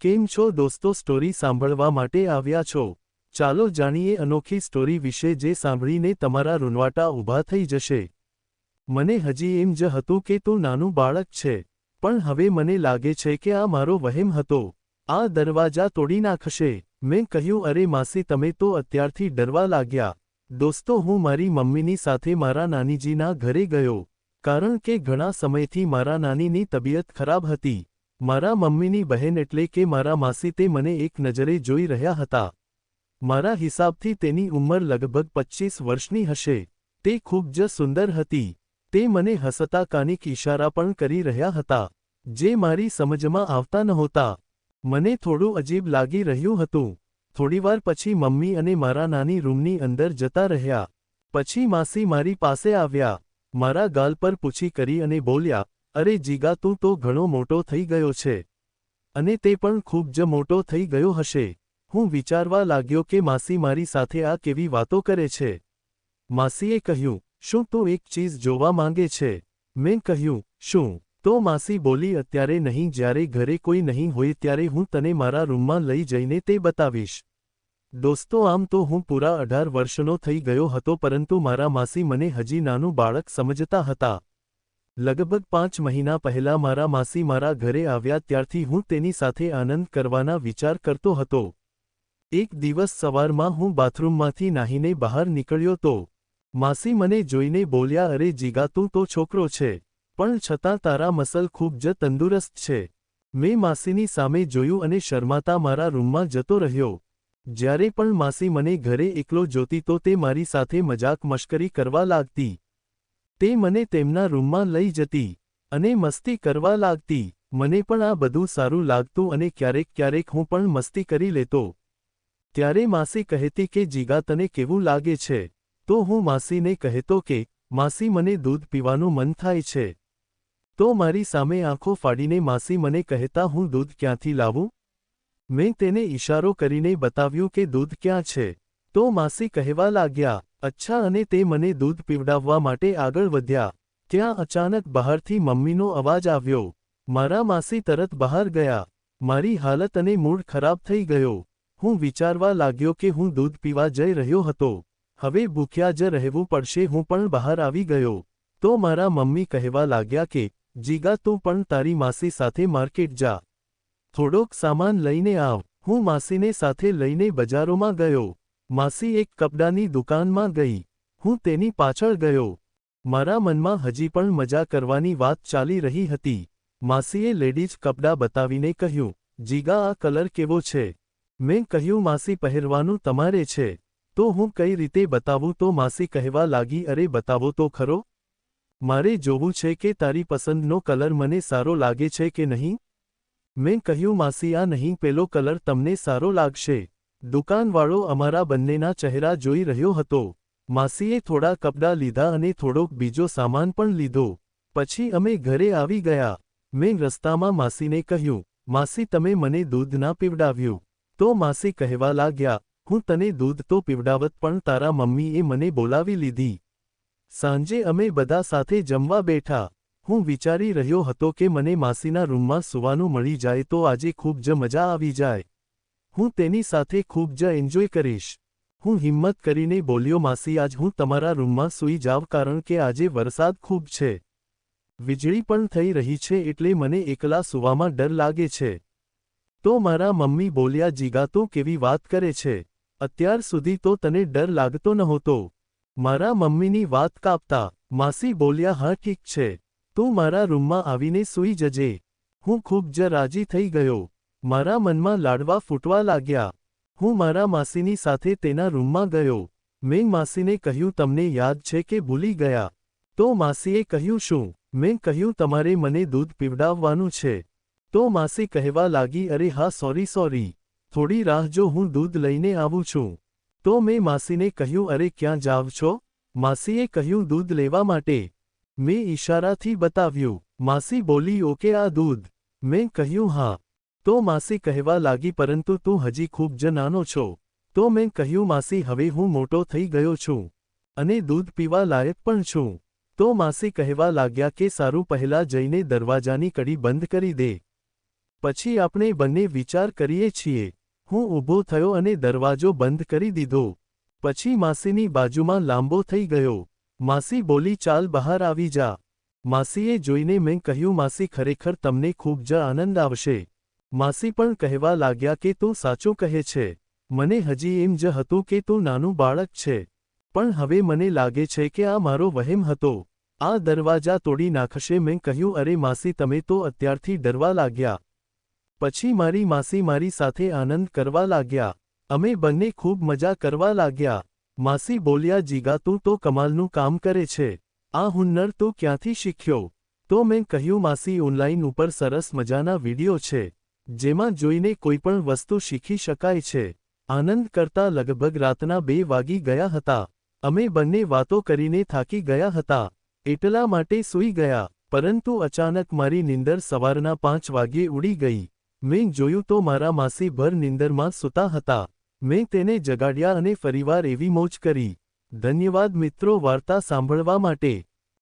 કેમ છો દોસ્તો સ્ટોરી સાંભળવા માટે આવ્યા છો? ચાલો જાણીએ અનોખી સ્ટોરી વિશે જે સાંભળીને તમારા રૂનવાટા ઊભા થઈ જશે. મને હજી એમ જ હતું કે તું નાનું બાળક છે, પણ હવે મને લાગે છે કે આ મારો વહેમ હતો. આ દરવાજા તોડી નાખશે. મેં કહ્યું, અરે માસી, તમે તો અત્યારથી ડરવા લાગ્યા. દોસ્તો, હું મારી મમ્મીની સાથે મારા નાનીજીના ઘરે ગયો, કારણ કે ઘણા સમયથી મારા નાનીની તબિયત ખરાબ હતી. મારા મમ્મીની બહેન એટલે કે મારા માસી તે મને એક નજરે જોઈ રહ્યા હતા. મારા હિસાબથી તેની ઉંમર લગભગ પચ્ચીસ વર્ષની હશે. તે ખૂબ જ સુંદર હતી. તે મને હસતા કાનિક ઇશારા પણ કરી રહ્યા હતા, જે મારી સમજમાં આવતા નહોતા. મને થોડું અજીબ લાગી રહ્યું હતું. થોડીવાર પછી મમ્મી અને મારા નાની રૂમની અંદર જતા રહ્યા. પછી માસી મારી પાસે આવ્યા. મારા ગાલ પર પૂછી કરી અને બોલ્યા અરે જીગા, તું તો ઘણો મોટો થઈ ગયો છે. અને તે પણ ખૂબ જ મોટો થઈ ગયો હશે. હું વિચારવા લાગ્યો કે માસી મારી સાથે આ કેવી વાતો કરે છે. માસીએ કહ્યું, શું તું એક ચીજ જોવા માંગે છે? મેં કહ્યું, શું? તો માસી બોલી, અત્યારે નહીં, જ્યારે ઘરે કોઈ નહીં હોય, ત્યારે હું તને મારા રૂમમાં લઈ જઈને તે બતાવીશ. દોસ્તો, આમ તો હું પૂરા અઢાર વર્ષનો થઈ ગયો હતો, પરંતુ મારા માસી મને હજી નાનું બાળક સમજતા હતા. લગભગ પાંચ મહિના પહેલા મારા માસી મારા ઘરે આવ્યા ત્યારથી હું તેની સાથે આનંદ કરવાના વિચાર કરતો હતો. એક દિવસ સવારમાં હું બાથરૂમમાંથી નાહીને બહાર નીકળ્યો તો, માસી મને જોઈને બોલ્યા, અરે જીગા, તું તો છોકરો છે, પણ છતાં તારા મસલ ખૂબ જ તંદુરસ્ત છે. મેં માસીની સામે જોયું અને શરમાતા મારા રૂમમાં જતો રહ્યો. જ્યારે પણ માસી મને ઘરે એકલો જોતી તો તે મારી સાથે મજાક મશ્કરી કરવા લાગતી. તે મને તેમના રૂમમાં લઈ જતી અને મસ્તી કરવા લાગતી. મને પણ આ બધું સારું લાગતું અને ક્યારેક ક્યારેક હું પણ મસ્તી કરી લેતો. ત્યારે માસી કહેતી કે, જીગા, તને કેવું લાગે છે? તો હું માસીને કહેતો કે, માસી, મને દૂધ પીવાનું મન થાય છે. તો મારી સામે આંખો ફાડીને માસી મને કહેતા, હું દૂધ ક્યાંથી લાવું? મેં તેને ઇશારો કરીને બતાવ્યું કે, દૂધ ક્યાં છે? તો માસી કહેવા લાગ્યા અચ્છા અને તે મને દૂધ પીવડાવવા માટે આગળ વધ્યા. ત્યાં અચાનક બહારથી મમ્મીનો અવાજ આવ્યો. મારા માસી તરત બહાર ગયા. મારી હાલત અને મૂડ ખરાબ થઈ ગયો. હું વિચારવા લાગ્યો કે હું દૂધ પીવા જઈ રહ્યો હતો. હવે ભૂખ્યા જ રહેવું પડશે, હું પણ બહાર આવી ગયો. તો મારા મમ્મી કહેવા લાગ્યા કે, જીગા, તું પણ તારી માસી સાથે માર્કેટ જા. થોડોક સામાન લઈને આવ. હું માસીને સાથે લઈને બજારોમાં ગયો. માસી એક કપડાની દુકાનમાં ગઈ. હું તેની પાછળ ગયો. મારા મનમાં હજી પણ મજા કરવાની વાત ચાલી રહી હતી. માસીએ લેડીઝ કપડાં બતાવીને કહ્યું, જીગા, આ કલર કેવો છે? મેં કહ્યું, માસી પહેરવાનું તમારે છે. તો હું કઈ રીતે બતાવું? તો માસી કહેવા લાગી, અરે, બતાવો તો ખરો. મારે જોવું છે કે તારી પસંદનો કલર મને સારો લાગે છે કે નહીં? મેં કહ્યું, માસી, આ નહીં, પેલો કલર તમને સારો લાગશે. દુકાનવાળો અમારા બંનેના ચહેરા જોઈ રહ્યો હતો. માસીએ થોડા કપડાં લીધા અને થોડોક બીજો સામાન પણ લીધો. પછી અમે ઘરે આવી ગયા. મેં રસ્તામાં માસીને કહ્યું, માસી, તમે મને દૂધ ના પીવડાવ્યું. તો માસી કહેવા લાગ્યા, હું તને દૂધ તો પીવડાવત પણ તારા મમ્મીએ મને બોલાવી લીધી. સાંજે અમે બધા સાથે જમવા બેઠા. હું વિચારી રહ્યો હતો કે મને માસીના રૂમમાં સૂવાનું મળી જાય તો આજે ખૂબ જ મજા આવી જાય. હું તેની સાથે ખૂબ જ એન્જોય કરીશ. હું હિંમત કરીને બોલ્યો, માસી, આજ હું તમારા રૂમમાં સૂઈ જાવ કારણ કે આજે વરસાદ ખૂબ છે. વીજળી પણ થઈ રહી છે એટલે મને એકલા સૂવામાં ડર લાગે છે. તો મારા મમ્મી બોલ્યા, જીગા તો કેવી વાત કરે છે? અત્યાર સુધી તો તને ડર લાગતો નહોતો. મારા મમ્મીની વાત કાપતા માસી બોલ્યા, હા, ઠીક છે. તું મારા રૂમમાં આવીને સૂઈ જજે. હું ખૂબ જ રાજી થઈ ગયો. મારા મનમાં લાડવા ફૂટવા લાગ્યા. હું મારા માસીની સાથે તેના રૂમમાં ગયો. મેં માસીને કહ્યું, તમને યાદ છે કે ભૂલી ગયા. તો માસીએ કહ્યું, શું? મેં કહ્યું, તમારે મને દૂધ પીવડાવવાનું છે. તો માસી કહેવા લાગી, અરે હા સોરી સોરી થોડી રાહ જો હું દૂધ લઈને આવું છું. તો મેં માસીને કહ્યું, અરે, ક્યાં જાવ છો? માસીએ કહ્યું, દૂધ લેવા માટે. મેં ઈશારાથી બતાવ્યું. માસી બોલી, ઓકે, આ દૂધ. મેં કહ્યું, હા. તો માસી કહેવા લાગી, પરંતુ તું હજી ખૂબ જ નાનો છો. તો મેં કહ્યું, માસી, હવે હું મોટો થઈ ગયો છું અને દૂધ પીવા લાયક પણ છું. તો માસી કહેવા લાગ્યા કે, સારું, પહેલા જઈને દરવાજાની કડી બંધ કરી દે. પછી આપણે બંને વિચાર કરીએ છીએ. હું ઊભો થયો અને દરવાજો બંધ કરી દીધો. પછી માસીની બાજુમાં લાંબો થઈ ગયો. માસી બોલી, ચાલ, બહાર આવી જા. માસીએ જોઈને મેં કહ્યું, માસી, ખરેખર તમને ખૂબ જ આનંદ આવશે. માસી પણ કહેવા લાગ્યા કે તું સાચું કહે છે. મને હજી એમ જ હતું કે તું નાનું બાળક છે. પણ હવે મને લાગે છે કે આ મારો વહેમ હતો. આ દરવાજા તોડી નાખશે મેં કહ્યું, અરે માસી, તમે તો અત્યારથી ડરવા લાગ્યા. પછી મારી માસી મારી સાથે આનંદ કરવા લાગ્યા. અમે બંને ખૂબ મજા કરવા લાગ્યા. માસી બોલ્યા, જીગા, તું તો કમાલનું કામ કરે છે. આ હુન્નર તું ક્યાંથી શીખ્યો? તો મેં કહ્યું, માસી, ઓનલાઈન ઉપર સરસ મજાના વીડિયો છે. જેમાં જોઈને કોઈપણ વસ્તુ શીખી શકાય છે. આનંદ કરતા લગભગ રાતના બે વાગી ગયા હતા. અમે બંને વાતો કરીને થાકી ગયા હતા. એટલા માટે સૂઈ ગયા, પરંતુ અચાનક મારી નિંદર સવારના પાંચ વાગ્યે ઉડી ગઈ. મેં જોયું તો મારા માસી ભર નિંદરમાં સૂતા હતા. મેં તેને જગાડ્યા અને ફરીવાર એવી મોજ કરી. ધન્યવાદ મિત્રો વાર્તા સાંભળવા માટે.